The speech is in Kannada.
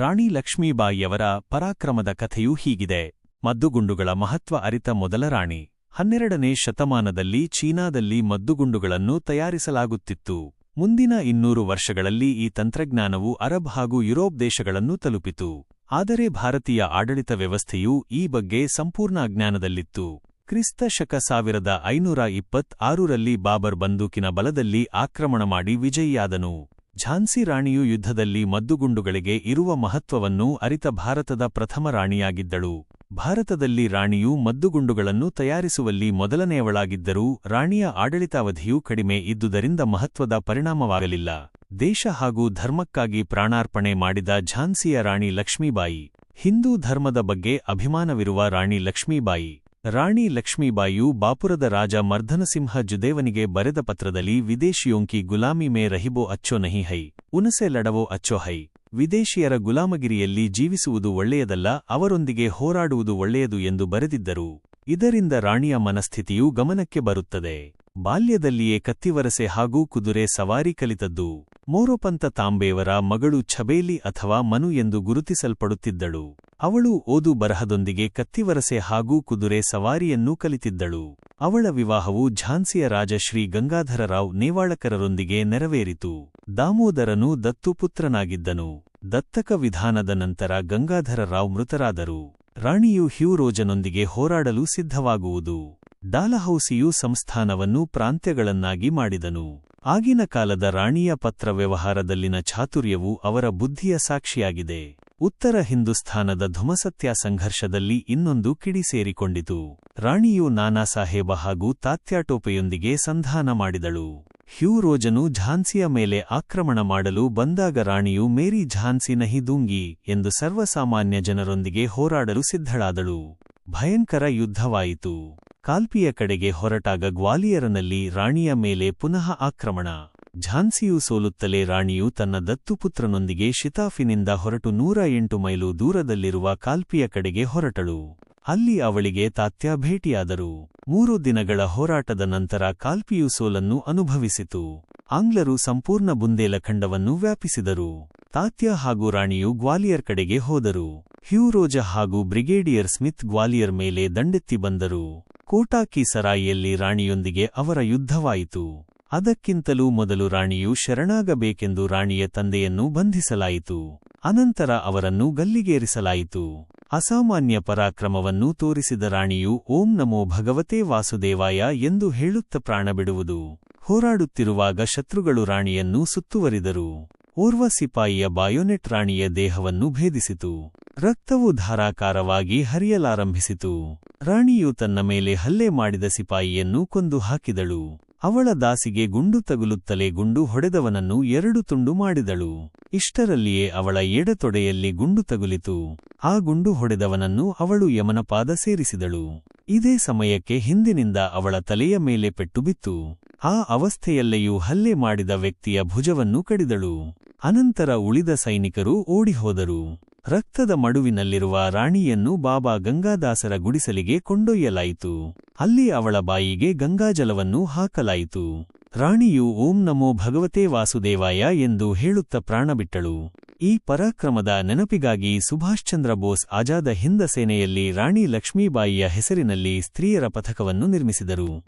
ರಾಣಿ ಲಕ್ಷ್ಮೀಬಾಯಿಯವರ ಪರಾಕ್ರಮದ ಕಥೆಯೂ ಹೀಗಿದೆ. ಮದ್ದುಗುಂಡುಗಳ ಮಹತ್ವ ಅರಿತ ಮೊದಲ ರಾಣಿ. ಹನ್ನೆರಡನೇ ಶತಮಾನದಲ್ಲಿ ಚೀನಾದಲ್ಲಿ ಮದ್ದುಗುಂಡುಗಳನ್ನು ತಯಾರಿಸಲಾಗುತ್ತಿತ್ತು. ಮುಂದಿನ ಇನ್ನೂರು ವರ್ಷಗಳಲ್ಲಿ ಈ ತಂತ್ರಜ್ಞಾನವು ಅರಬ್ ಹಾಗೂ ಯುರೋಪ್ ದೇಶಗಳನ್ನು ತಲುಪಿತು. ಆದರೆ ಭಾರತೀಯ ಆಡಳಿತ ವ್ಯವಸ್ಥೆಯು ಈ ಬಗ್ಗೆ ಸಂಪೂರ್ಣ ಅಜ್ಞಾನದಲ್ಲಿತ್ತು. ಕ್ರಿಸ್ತ ಶಕ ಸಾವಿರದ ಐನೂರ ಇಪ್ಪತ್ ಆರರಲ್ಲಿ ಬಾಬರ್ ಬಂದೂಕಿನ ಬಲದಲ್ಲಿ ಆಕ್ರಮಣ ಮಾಡಿ ವಿಜಯಿಯಾದನು. ಝಾನ್ಸಿ ರಾಣಿಯು ಯುದ್ಧದಲ್ಲಿ ಮದ್ದುಗುಂಡುಗಳಿಗೆ ಇರುವ ಮಹತ್ವವನ್ನು ಅರಿತ ಭಾರತದ ಪ್ರಥಮ ರಾಣಿಯಾಗಿದ್ದಳು. ಭಾರತದಲ್ಲಿ ರಾಣಿಯು ಮದ್ದುಗುಂಡುಗಳನ್ನು ತಯಾರಿಸುವಲ್ಲಿ ಮೊದಲನೆಯವಳಾಗಿದ್ದರೂ ರಾಣಿಯ ಆಡಳಿತಾವಧಿಯು ಕಡಿಮೆ ಇದ್ದುದರಿಂದ ಮಹತ್ವದ ಪರಿಣಾಮವಾಗಲಿಲ್ಲ. ದೇಶ ಹಾಗೂ ಧರ್ಮಕ್ಕಾಗಿ ಪ್ರಾಣಾರ್ಪಣೆ ಮಾಡಿದ ಝಾನ್ಸಿಯ ರಾಣಿ ಲಕ್ಷ್ಮೀಬಾಯಿ. ಹಿಂದೂ ಧರ್ಮದ ಬಗ್ಗೆ ಅಭಿಮಾನವಿರುವ ರಾಣಿ ಲಕ್ಷ್ಮೀಬಾಯಿ. ರಾಣಿ ಲಕ್ಷ್ಮೀಬಾಯಿಯು ಬಾಪುರದ ರಾಜ ಮರ್ಧನಸಿಂಹ ಜುದೇವನಿಗೆ ಬರೆದ ಪತ್ರದಲ್ಲಿ ವಿದೇಶಿಯೊಂಕಿ ಗುಲಾಮಿ ಮೇ ರಹಿಬೋ ಅಚ್ಚೋ ನಹಿ ಹೈ, ಉನಸೆ ಲಡವೋ ಅಚ್ಚೋ ಹೈ. ವಿದೇಶಿಯರ ಗುಲಾಮಗಿರಿಯಲ್ಲಿ ಜೀವಿಸುವುದು ಒಳ್ಳೆಯದಲ್ಲ, ಅವರೊಂದಿಗೆ ಹೋರಾಡುವುದು ಒಳ್ಳೆಯದು ಎಂದು ಬರೆದಿದ್ದರು. ಇದರಿಂದ ರಾಣಿಯ ಮನಸ್ಥಿತಿಯು ಗಮನಕ್ಕೆ ಬರುತ್ತದೆ. ಬಾಲ್ಯದಲ್ಲಿಯೇ ಕತ್ತಿವರಸೆ ಹಾಗೂ ಕುದುರೆ ಸವಾರಿ ಕಲಿತದ್ದು. ಮೋರೋಪಂತ ತಾಂಬೇವರ ಮಗಳು ಛಬೇಲಿ ಅಥವಾ ಮನು ಎಂದು ಗುರುತಿಸಲ್ಪಡುತ್ತಿದ್ದಳು. ಅವಳು ಓದು ಬರಹದೊಂದಿಗೆ ಕತ್ತಿವರಸೆ ಹಾಗೂ ಕುದುರೆ ಸವಾರಿಯನ್ನೂ ಕಲಿತಿದ್ದಳು. ಅವಳ ವಿವಾಹವು ಝಾನ್ಸಿಯ ರಾಜ ಶ್ರೀ ಗಂಗಾಧರರಾವ್ ನೇವಾಳಕರರೊಂದಿಗೆ ನೆರವೇರಿತು. ದಾಮೋದರನು ದತ್ತುಪುತ್ರನಾಗಿದ್ದನು ದತ್ತಕ ವಿಧಾನದ ನಂತರ ಗಂಗಾಧರರಾವ್ ಮೃತರಾದರು. ರಾಣಿಯು ಹ್ಯೂರೋಜನೊಂದಿಗೆ ಹೋರಾಡಲು ಸಿದ್ಧವಾಗುವುದು. ಡಾಲಹೌಸಿಯು ಸಂಸ್ಥಾನವನ್ನು ಪ್ರಾಂತ್ಯಗಳನ್ನಾಗಿ ಮಾಡಿದನು. ಆಗಿನ ಕಾಲದ ರಾಣಿಯ ಪತ್ರ ವ್ಯವಹಾರದಲ್ಲಿನ ಚಾತುರ್ಯವು ಅವರ ಬುದ್ಧಿಯ ಸಾಕ್ಷಿಯಾಗಿದೆ. ಉತ್ತರ ಹಿಂದೂಸ್ಥಾನದ ಧುಮಸತ್ಯ ಸಂಘರ್ಷದಲ್ಲಿ ಇನ್ನೊಂದು ಕಿಡಿ ಸೇರಿಕೊಂಡಿತು. ರಾಣಿಯು ನಾನಾಸಾಹೇಬ ಹಾಗೂ ತಾತ್ಯಾಟೋಪೆಯೊಂದಿಗೆ ಸಂಧಾನ ಮಾಡಿದಳು. ಹ್ಯೂರೋಜನು ಝಾನ್ಸಿಯ ಮೇಲೆ ಆಕ್ರಮಣ ಮಾಡಲು ಬಂದಾಗ ರಾಣಿಯು ಮೇರಿ ಝಾನ್ಸಿ ನಹಿ ದೂಂಗಿ ಎಂದು ಸರ್ವಸಾಮಾನ್ಯ ಜನರೊಂದಿಗೆ ಹೋರಾಡಲು ಸಿದ್ಧಳಾದಳು. ಭಯಂಕರ ಯುದ್ಧವಾಯಿತು. ಕಾಲ್ಪಿಯ ಕಡೆಗೆ ಹೊರಟಾಗ ಗ್ವಾಲಿಯರನಲ್ಲಿ ರಾಣಿಯ ಮೇಲೆ ಪುನಃ ಆಕ್ರಮಣ. ಝಾನ್ಸಿಯು ಸೋಲುತ್ತಲೇ ರಾಣಿಯು ತನ್ನ ದತ್ತುಪುತ್ರನೊಂದಿಗೆ ಶಿತಾಫಿನಿಂದ ಹೊರಟು ನೂರ ಎಂಟು ಮೈಲು ದೂರದಲ್ಲಿರುವ ಕಾಲ್ಪಿಯ ಕಡೆಗೆ ಹೊರಟಳು. ಅಲ್ಲಿ ಅವಳಿಗೆ ತಾತ್ಯ ಭೇಟಿಯಾದರು. ಮೂರು ದಿನಗಳ ಹೋರಾಟದ ನಂತರ ಕಾಲ್ಪಿಯು ಸೋಲನ್ನು ಅನುಭವಿಸಿತು. ಆಂಗ್ಲರು ಸಂಪೂರ್ಣ ಬುಂದೇಲಖಂಡವನ್ನು ವ್ಯಾಪಿಸಿದರು. ತಾತ್ಯ ಹಾಗೂ ರಾಣಿಯು ಗ್ವಾಲಿಯರ್ ಕಡೆಗೆ ಹೋದರು. ಹ್ಯೂರೋಜ ಹಾಗೂ ಬ್ರಿಗೇಡಿಯರ್ ಸ್ಮಿತ್ ಗ್ವಾಲಿಯರ್ ಮೇಲೆ ದಂಡೆತ್ತಿ ಬಂದರು. ಕೋಟಾಕಿ ಸರಾಯಿಯಲ್ಲಿ ರಾಣಿಯೊಂದಿಗೆ ಅವರ ಯುದ್ಧವಾಯಿತು. ಅದಕ್ಕಿಂತಲೂ ಮೊದಲು ರಾಣಿಯು ಶರಣಾಗಬೇಕೆಂದು ರಾಣಿಯ ತಂದೆಯನ್ನು ಬಂಧಿಸಲಾಯಿತು. ಅನಂತರ ಅವರನ್ನು ಗಲ್ಲಿಗೇರಿಸಲಾಯಿತು. ಅಸಾಮಾನ್ಯ ಪರಾಕ್ರಮವನ್ನು ತೋರಿಸಿದ ರಾಣಿಯು, ಓಂ ನಮೋ ಭಗವತೆ ವಾಸುದೇವಾಯ ಎಂದು ಹೇಳುತ್ತ ಪ್ರಾಣ ಬಿಡುವುದು ಹೋರಾಡುತ್ತಿರುವಾಗ ಶತ್ರುಗಳು ರಾಣಿಯನ್ನು ಸುತ್ತುವರಿದರು. ಓರ್ವ ಸಿಪಾಯಿಯ ಬಾಯೋನೆಟ್ ರಾಣಿಯ ದೇಹವನ್ನು ಭೇದಿಸಿತು. ರಕ್ತವು ಧಾರಾಕಾರವಾಗಿ ಹರಿಯಲಾರಂಭಿಸಿತು. ರಾಣಿಯು ತನ್ನ ಮೇಲೆ ಹಲ್ಲೆ ಮಾಡಿದ ಸಿಪಾಯಿಯನ್ನು ಕೊಂದು ಹಾಕಿದಳು. ಅವಳ ದಾಸಿಗೆ ಗುಂಡು ತಗುಲುತ್ತಲೇ ಗುಂಡು ಹೊಡೆದವನನ್ನು ಎರಡು ತುಂಡು ಮಾಡಿದಳು. ಇಷ್ಟರಲ್ಲಿಯೇ ಅವಳ ಎಡತೊಡೆಯಲ್ಲಿ ಗುಂಡು ತಗುಲಿತು. ಆ ಗುಂಡು ಹೊಡೆದವನನ್ನು ಅವಳು ಯಮನಪಾದ ಸೇರಿಸಿದಳು. ಇದೇ ಸಮಯಕ್ಕೆ ಹಿಂದಿನಿಂದ ಅವಳ ತಲೆಯ ಮೇಲೆ ಪೆಟ್ಟು ಬಿತ್ತು. ಆ ಅವಸ್ಥೆಯಲ್ಲೆಯೂ ಹಲ್ಲೆ ಮಾಡಿದ ವ್ಯಕ್ತಿಯ ಭುಜವನ್ನು ಕಡಿದಳು. ಅನಂತರ ಉಳಿದ ಸೈನಿಕರು ಓಡಿಹೋದರು. ರಕ್ತದ ಮಡುವಿನಲ್ಲಿರುವ ರಾಣಿಯನ್ನು ಬಾಬಾ ಗಂಗಾದಾಸರ ಗುಡಿಸಲಿಗೆ ಕೊಂಡೊಯ್ಯಲಾಯಿತು. ಅಲ್ಲಿ ಅವಳ ಬಾಯಿಗೆ ಗಂಗಾಜಲವನ್ನು ಹಾಕಲಾಯಿತು. ರಾಣಿಯು ಓಂ ನಮೋ ಭಗವತೆ ವಾಸುದೇವಾಯ ಎಂದು ಹೇಳುತ್ತ ಪ್ರಾಣಬಿಟ್ಟಳು. ಈ ಪರಾಕ್ರಮದ ನೆನಪಿಗಾಗಿ ಸುಭಾಷ್ ಚಂದ್ರ ಬೋಸ್ ಆಜಾದ ಹಿಂದ ಸೇನೆಯಲ್ಲಿ ರಾಣಿ ಲಕ್ಷ್ಮೀಬಾಯಿಯ ಹೆಸರಿನಲ್ಲಿ ಸ್ತ್ರೀಯರ ಪಥಕವನ್ನು ನಿರ್ಮಿಸಿದರು.